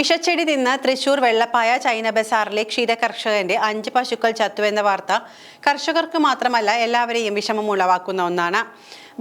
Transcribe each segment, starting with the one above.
വിഷച്ചെടി നിന്ന് തൃശൂർ വെള്ളപ്പായ ചൈന ബസാറിലെ ക്ഷീര കർഷകന്റെ അഞ്ച് പശുക്കൾ ചത്തു എന്ന വാർത്ത കർഷകർക്ക് മാത്രമല്ല എല്ലാവരെയും വിഷമം ഉളവാക്കുന്ന ഒന്നാണ്.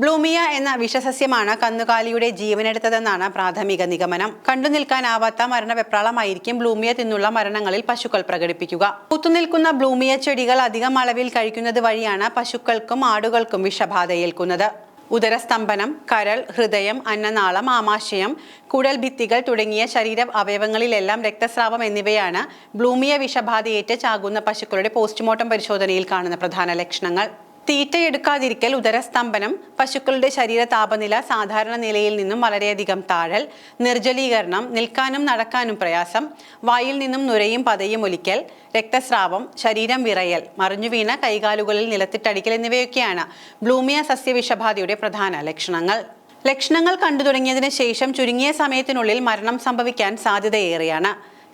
ബ്ലൂമിയ എന്ന വിഷസസ്യമാണ് കന്നുകാലിയുടെ ജീവനെടുത്തതെന്നാണ് പ്രാഥമിക നിഗമനം. കണ്ടു നിൽക്കാനാവാത്ത മരണവെപ്രാളമായിരിക്കും ബ്ലൂമിയ തിന്നുള്ള മരണങ്ങളിൽ പശുക്കൾ പ്രകടിപ്പിക്കുക. കുത്തുനിൽക്കുന്ന ബ്ലൂമിയ ചെടികൾ അധികം അളവിൽ കഴിക്കുന്നത് വഴിയാണ് പശുക്കൾക്കും ആടുകൾക്കും വിഷബാധയേൽക്കുന്നത്. ഉദരസ്തംഭനം കരൾ ഹൃദയം അന്നനാളം ആമാശയം കുടൽ ഭിത്തികൾ തുടങ്ങിയ ശരീര അവയവങ്ങളിലെല്ലാം രക്തസ്രാവം എന്നിവയാണ് ബ്ലൂമിയ വിഷബാധയേറ്റ് ചാകുന്ന പശുക്കളുടെ പോസ്റ്റ്മോർട്ടം പരിശോധനയിൽ കാണുന്ന പ്രധാന ലക്ഷണങ്ങൾ. തീറ്റയെടുക്കാതിരിക്കൽ ഉദരസ്തംഭനം പശുക്കളുടെ ശരീര താപനില സാധാരണ നിലയിൽ നിന്നും വളരെയധികം താഴൽ നിർജലീകരണം നിൽക്കാനും നടക്കാനും പ്രയാസം വായിൽ നിന്നും നുരയും പതയും ഒലിക്കൽ രക്തസ്രാവം ശരീരം വിറയൽ മറിഞ്ഞു വീണ കൈകാലുകളിൽ നിലത്തിട്ടടിക്കൽ എന്നിവയൊക്കെയാണ് ബ്ലൂമിയ സസ്യവിഷബാധയുടെ പ്രധാന ലക്ഷണങ്ങൾ. ലക്ഷണങ്ങൾ കണ്ടു തുടങ്ങിയതിന് ശേഷം ചുരുങ്ങിയ സമയത്തിനുള്ളിൽ മരണം സംഭവിക്കാൻ സാധ്യതയേറെയാണ്.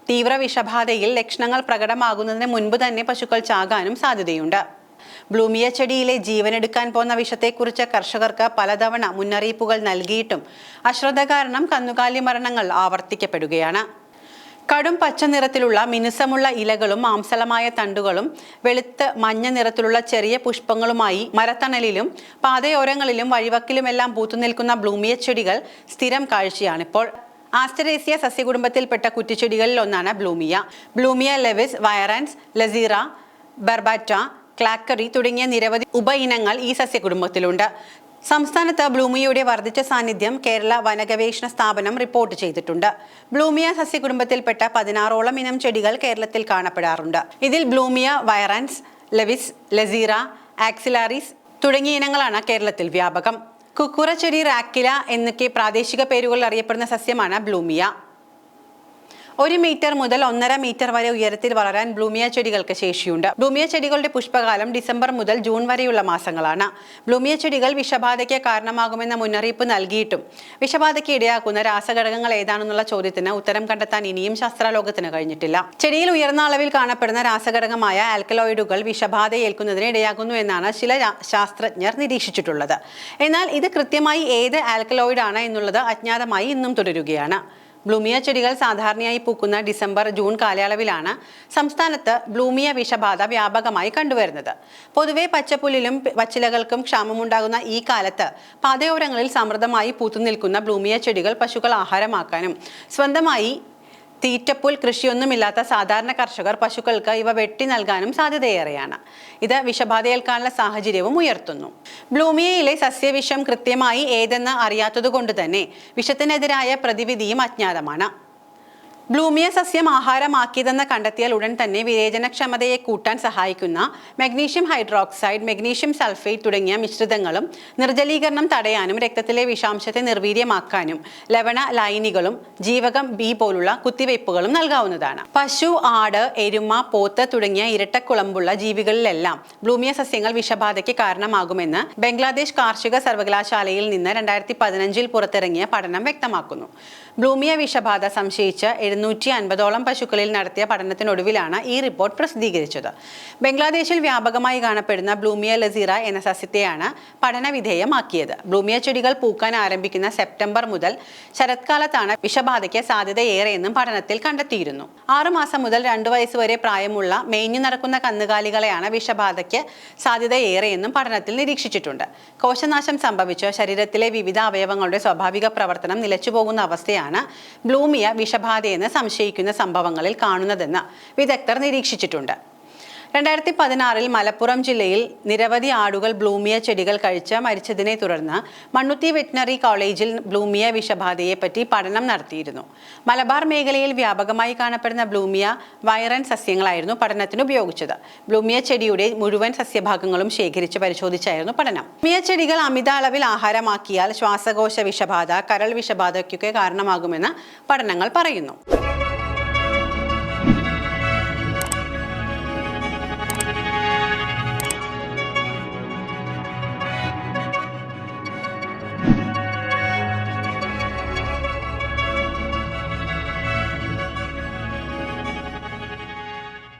തീവ്ര വിഷബാധയിൽ ലക്ഷണങ്ങൾ പ്രകടമാകുന്നതിന് മുൻപ് തന്നെ പശുക്കൾ ചാകാനും സാധ്യതയുണ്ട്. ബ്ലൂമിയ ചെടിയിലെ ജീവനെടുക്കാൻ പോന്ന വിഷത്തെക്കുറിച്ച് കർഷകർക്ക് പലതവണ മുന്നറിയിപ്പുകൾ നൽകിയിട്ടും അശ്രദ്ധ കാരണം കന്നുകാലി മരണങ്ങൾ ആവർത്തിക്കപ്പെടുകയാണ്. കടും പച്ച നിറത്തിലുള്ള മിനുസമുള്ള ഇലകളും മാംസളമായ തണ്ടുകളും വെളുത്ത് മഞ്ഞ നിറത്തിലുള്ള ചെറിയ പുഷ്പങ്ങളുമായി മരത്തണലിലും പാതയോരങ്ങളിലും വഴിവക്കിലുമെല്ലാം പൂത്തുനിൽക്കുന്ന ബ്ലൂമിയ ചെടികൾ സ്ഥിരം കാഴ്ചയാണിപ്പോൾ. ആസ്റ്ററേസിയ സസ്യകുടുംബത്തിൽപ്പെട്ട കുറ്റിച്ചെടികളിൽ ഒന്നാണ് ബ്ലൂമിയ ബ്ലൂമിയ ലെവിസ് വയറൻസ് ലസീറ ബർബാറ്റ ക്ലാക്കറി തുടങ്ങിയ നിരവധി ഉപ ഇനങ്ങൾ ഈ സസ്യകുടുംബത്തിലുണ്ട്. സംസ്ഥാനത്ത് ബ്ലൂമിയയുടെ വർദ്ധിച്ച സാന്നിധ്യം കേരള വനഗവേഷണ സ്ഥാപനം റിപ്പോർട്ട് ചെയ്തിട്ടുണ്ട്. ബ്ലൂമിയ സസ്യകുടുംബത്തിൽപ്പെട്ട പതിനാറോളം ഇനം ചെടികൾ കേരളത്തിൽ കാണപ്പെടാറുണ്ട്. ഇതിൽ ബ്ലൂമിയ വയറൻസ് ലെവിസ് ലസീറ ആക്സിലാറിസ് തുടങ്ങിയ ഇനങ്ങളാണ് കേരളത്തിൽ വ്യാപകം. കുക്കുറച്ചെടി റാക്കില എന്നൊക്കെ പ്രാദേശിക പേരുകളിൽ അറിയപ്പെടുന്ന സസ്യമാണ് ബ്ലൂമിയ. ഒരു മീറ്റർ മുതൽ ഒന്നര മീറ്റർ വരെ ഉയരത്തിൽ വളരാൻ ബ്ലൂമിയ ചെടികൾക്ക് ശേഷിയുണ്ട്. ബ്ലൂമിയ ചെടികളുടെ പുഷ്പകാലം ഡിസംബർ മുതൽ ജൂൺ വരെയുള്ള മാസങ്ങളാണ്. ബ്ലൂമിയ ചെടികൾ വിഷബാധയ്ക്ക് കാരണമാകുമെന്ന മുന്നറിയിപ്പ് നൽകിയിട്ടും വിഷബാധയ്ക്ക് ഇടയാക്കുന്ന രാസഘടകങ്ങൾ ഏതാണെന്നുള്ള ചോദ്യത്തിന് ഉത്തരം കണ്ടെത്താൻ ഇനിയും ശാസ്ത്രലോകത്തിന് കഴിഞ്ഞിട്ടില്ല. ചെടിയിൽ ഉയർന്ന അളവിൽ കാണപ്പെടുന്ന രാസഘടകമായ ആൽക്കലോയിഡുകൾ വിഷബാധ ഏൽക്കുന്നതിന് ഇടയാകുന്നു എന്നാണ് ചില ശാസ്ത്രജ്ഞർ നിരീക്ഷിച്ചിട്ടുള്ളത്. എന്നാൽ ഇത് കൃത്യമായി ഏത് ആൽക്കലോയിഡാണ് എന്നുള്ളത് അജ്ഞാതമായി ഇന്നും തുടരുകയാണ്. ബ്ലൂമിയ ചെടികൾ സാധാരണയായി പൂക്കുന്ന ഡിസംബർ ജൂൺ കാലയളവിലാണ് സംസ്ഥാനത്ത് ബ്ലൂമിയ വിഷബാധ വ്യാപകമായി കണ്ടുവരുന്നത്. പൊതുവെ പച്ചപ്പുല്ലിലും വച്ചിലകൾക്കും ക്ഷാമമുണ്ടാകുന്ന ഈ കാലത്ത് പാതയോരങ്ങളിൽ സമൃദ്ധമായി പൂത്തുനിൽക്കുന്ന ബ്ലൂമിയ ചെടികൾ പശുക്കൾ ആഹാരമാക്കാനും സ്വന്തമായി തീറ്റപ്പുൽ കൃഷിയൊന്നുമില്ലാത്ത സാധാരണ കർഷകർ പശുക്കൾക്ക് ഇവ വെട്ടി നൽകാനും സാധ്യതയേറെയാണ്. ഇത് വിഷബാധയേൽക്കാനുള്ള സാഹചര്യവും ഉയർത്തുന്നു. ബ്ലൂമിയയിലെ സസ്യവിഷം കൃത്യമായി ഏതെന്ന് അറിയാത്തതുകൊണ്ട് തന്നെ വിഷത്തിനെതിരായ പ്രതിവിധിയും അജ്ഞാതമാണ്. ബ്ലൂമിയ സസ്യം ആഹാരമാക്കിയതെന്ന് കണ്ടെത്തിയാൽ ഉടൻ തന്നെ വിവേചനക്ഷമതയെ കൂട്ടാൻ സഹായിക്കുന്ന മഗ്നീഷ്യം ഹൈഡ്രോക്സൈഡ് മഗ്നീഷ്യം സൾഫേറ്റ് തുടങ്ങിയ മിശ്രിതങ്ങളും നിർജലീകരണം തടയാനും രക്തത്തിലെ വിഷാംശത്തെ നിർവീര്യമാക്കാനും ലവണ ലൈനികളും ജീവകം ബി പോലുള്ള കുത്തിവയ്പ്പുകളും നൽകാവുന്നതാണ്. പശു ആട് എരുമ പോത്ത് തുടങ്ങിയ ഇരട്ടക്കുളമ്പുള്ള ജീവികളിലെല്ലാം ബ്ലൂമിയ സസ്യങ്ങൾ വിഷബാധയ്ക്ക് കാരണമാകുമെന്ന് ബംഗ്ലാദേശ് കാർഷിക സർവകലാശാലയിൽ നിന്ന് രണ്ടായിരത്തി പതിനഞ്ചിൽ പുറത്തിറങ്ങിയ പഠനം വ്യക്തമാക്കുന്നു. ബ്ലൂമിയ വിഷബാധ സംശയിച്ച് എഴുന്നൂറ്റി അൻപതോളം പശുക്കളിൽ നടത്തിയ പഠനത്തിനൊടുവിലാണ് ഈ റിപ്പോർട്ട് പ്രസിദ്ധീകരിച്ചത്. ബംഗ്ലാദേശിൽ വ്യാപകമായി കാണപ്പെടുന്ന ബ്ലൂമിയ ലസീറ എന്ന സസ്യത്തെയാണ് പഠനവിധേയമാക്കിയത്. ബ്ലൂമിയ ചെടികൾ പൂക്കാൻ ആരംഭിക്കുന്ന സെപ്റ്റംബർ മുതൽ ശരത്കാലത്താണ് വിഷബാധയ്ക്ക് സാധ്യതയേറെയെന്നും പഠനത്തിൽ കണ്ടെത്തിയിരുന്നു. ആറുമാസം മുതൽ രണ്ടു വയസ്സ് വരെ പ്രായമുള്ള മേഞ്ഞു നടക്കുന്ന കന്നുകാലികളെയാണ് വിഷബാധയ്ക്ക് സാധ്യതയേറെയെന്നും പഠനത്തിൽ നിരീക്ഷിച്ചിട്ടുണ്ട്. കോശനാശം സംഭവിച്ച ശരീരത്തിലെ വിവിധ അവയവങ്ങളുടെ സ്വാഭാവിക പ്രവർത്തനം നിലച്ചുപോകുന്ന അവസ്ഥയാണ് ബ്ലൂമിയ വിഷബാധയെന്ന് സംശയിക്കുന്ന സംഭവങ്ങളിൽ കാണുന്നതെന്ന് വിദഗ്ധർ നിരീക്ഷിച്ചിട്ടുണ്ട് രണ്ടായിരത്തി പതിനാറിൽ മലപ്പുറം ജില്ലയിൽ നിരവധി ആടുകൾ ബ്ലൂമിയ ചെടികൾ കഴിച്ച് മരിച്ചതിനെ തുടർന്ന് മണ്ണുത്തി വെറ്റിനറി കോളേജിൽ ബ്ലൂമിയ വിഷബാധയെപ്പറ്റി പഠനം നടത്തിയിരുന്നു. മലബാർ മേഖലയിൽ വ്യാപകമായി കാണപ്പെടുന്ന ബ്ലൂമിയ വൈറൻ സസ്യങ്ങളായിരുന്നു പഠനത്തിന് ഉപയോഗിച്ചത്. ബ്ലൂമിയ ചെടിയുടെ മുഴുവൻ സസ്യഭാഗങ്ങളും ശേഖരിച്ച് പരിശോധിച്ചായിരുന്നു പഠനം. ബ്ലൂമിയ ചെടികൾ അമിത അളവിൽ ആഹാരമാക്കിയാൽ ശ്വാസകോശ വിഷബാധ കരൾ വിഷബാധയ്ക്കൊക്കെ കാരണമാകുമെന്ന് പഠനങ്ങൾ പറയുന്നു.